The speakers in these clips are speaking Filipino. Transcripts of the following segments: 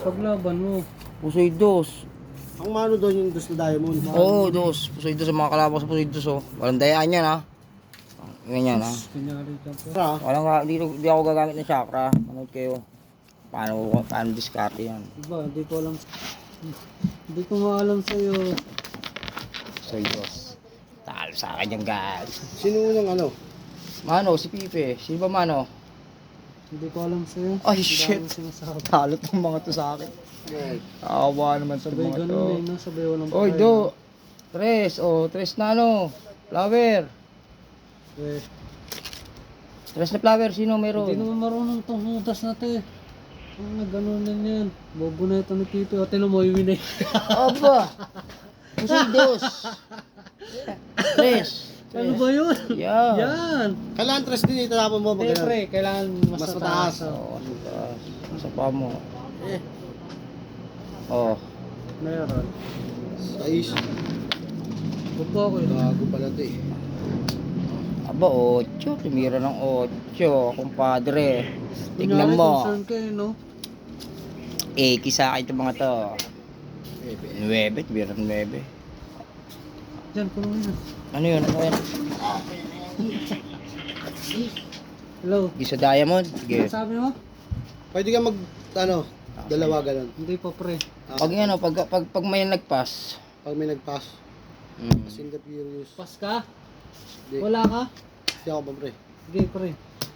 Paglaban mo. Pusoy dos. Ang mano doon yung dos na diamond. Oo, oh, dos. Pusoy dos sa mga kalaban sa pusoy dos, oh. Walang dayaan yan, ha. Ganyan, ha. Po. Para, Walang, ka- di, di ako gagamit ng chakra. Manood kayo. Paano, paano discard yan. Diba, hindi ko alam. Hindi ko maalam sa'yo. Pusoy dos. Talo sa akin yan, guys. sino unang ano? Mano, si Pipe. Sino ba Mano? Hindi ko alam sa'yo. Ay, Hindi shit. sinasabi. Talo tong mga to sa akin. Awa naman sa Sabay mga ganun to. eh, no? Sabay walang Oy, do. Tres, oh, tres na ano. Flower. Eh, Tres na flower, sino Hindi meron? naman marunong itong hudas na to eh. Ang naganunan yan. Bobo na ito ni Pipi. O, tinan mo, iwin eh. Aba! Pusoy dos. Tres. Ano ba yun? Yeah. Yan. Kailangan tres din itatapon mo pag Hindi, ganun. pre. Kailangan mas, Mas mataas. mataas. Oo, ano ba? Sa pa mo. Oh. Meron. Sais. Bobo ako eh. Gago pala to eh. Aba, ocho. Tumira ng ocho, kumpadre. Tignan Kunyari, mo. concern ka eh, no? Eh, kisa akin itong mga to. Eh, eh. Nuebe, tumira ng nuebe. Diyan, kuno yun. Ano yun? Ano yun? Hello. Gisa diamond? Sige. Ano sabi mo? Pwede ka mag, ano, dalawa ganun. Hindi pa pre. Ah, Pag ano, pag, pag, pag may nagpas. pag may nag-pass, Mm. as in the furious. Pas ka? Di, Wala ka? Di ako pa pre. Sige pre.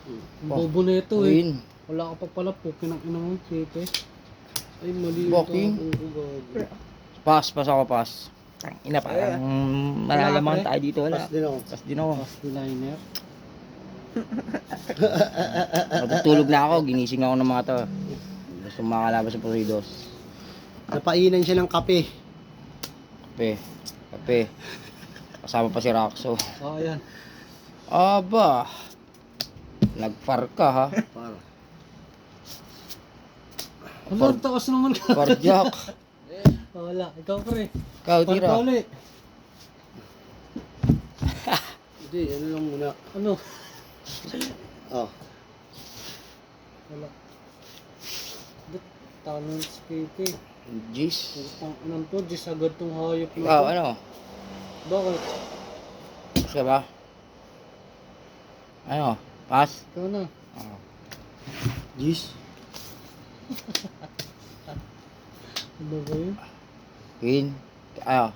Hmm. Ang Bobo na ito eh. Win. Wala ka pa pala po. Kinakina mo. Ay, mali Walking. yung tapon ko, gago. Pass, pass ako, pass. Tang ina parang malalaman tayo dito wala. Pass din ako. Pass din ako. Pas liner. Matutulog na ako, ginising ako ng mga to. Gusto makalaban sa Puridos. Napainan siya ng kape. Kape. Kape. Kasama pa si Raxo. Oo, oh, yan. Aba. Nagfar ka ha. Para. Ano, ang takas naman ka. Parjak. Wala. Ikaw pre. Ikaw, tira. Pantoli. Hindi, ano lang muna. Ano? Oh. Wala. Ba't tanong si? Jeez. Ang anong to, di sagad tong hayop na Ikaw, ano? Bakit? Gusto ba? Ano? Pass? Ikaw na. Oh. Jeez. Ano ba yun? Win. Ayo.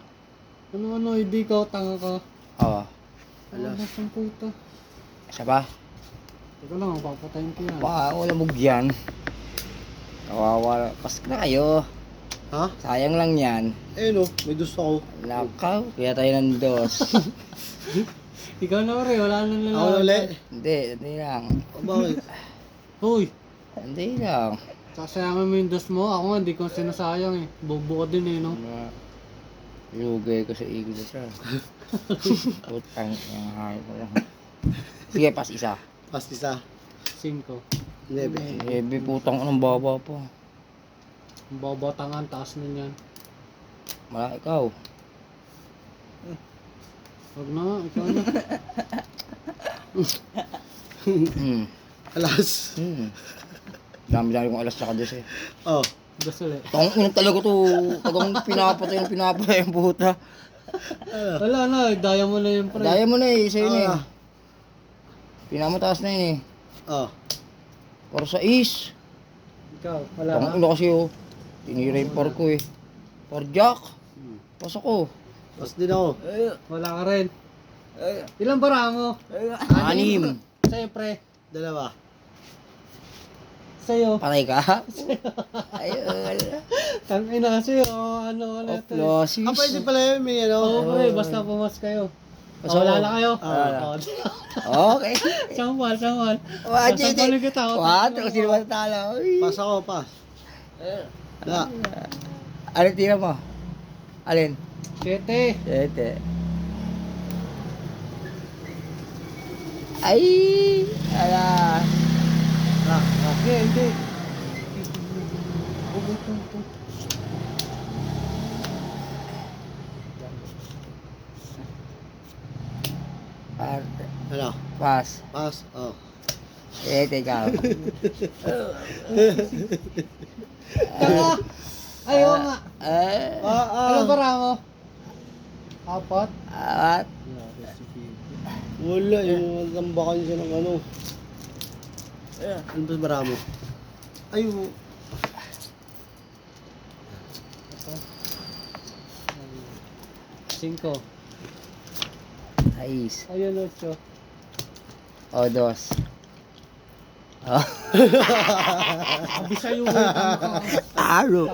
Ano ano, hindi ka, tanga ka. Oh. Ano ba saan po ito? Isa ba? Ikaw lang, ang papatayin ko yan. Baka wala mo yan. Kawawa. Pas na kayo. Ha? Sayang lang yan. Eh no, may dos ako. Lakaw. Kaya tayo ng dos. Ikaw na pre, wala nang lalaki. Ako na ulit. hindi, hindi lang. O bakit? Hoy, Hindi lang. Sasayangan mo yung dos mo. Ako nga, hindi ko sinasayang eh. Bobo ka din eh, no? Ano, Ilugay ko sa siya. Putang yung hayop ko lang. Sige, pas isa. Pas isa. Cinco. Nebe. Ebe, putang ko ng baba pa. Ang babatangan, taas na yan. Wala, ikaw. Huwag na, ikaw na. Hmm. Alas. Hmm. Dami-dami kong alas sa kados eh. Oh. Gusto ulit. Tang ina talaga to. Tagang pinapatay ng pinapatay ang puta. Wala na, daya mo na yun pre. Daya mo na eh, sa'yo na eh. Ah. Pinamataas na yun eh. Oh. Para sa is. Ikaw, wala Tang na. ina kasi oh. Tinira yung par ko eh. Par jack. Pasok ko. Pas din ako. Wala ka rin. Ilang bara mo? Anim. Sa'yo pre. Dalawa. Sa'yo. Patay ka? Ayun. Tangin na sa'yo. Ano, ano ito. eh. Oplosis. Ah, pwede pala yun, may ano. Oo pre, basta pumas kayo. Basta Oh, wala ako. na kayo? Ah. Oh, Okay. Sampal, sampal. Wala, Basta Jede. tuloy kita. oh. What? Kung sino ba talo? Uy. Pas ako, pas. Wala. Alin tira mo? Alin? Siyete. Sete. Ay! Ala! Ah, Hindi, hindi. Par. ano? Pas. Pas. Oh. Sete ka. ka nga. Ayaw nga. Eh, Ah, ah. Ano ba mo? Apat? at, Wala, yung tambakan siya ng ano. Ano ba bara mo? Ay. Cinco. Ais, Ayun, ocho. o dos. Oh, Abi sa'yo, aro.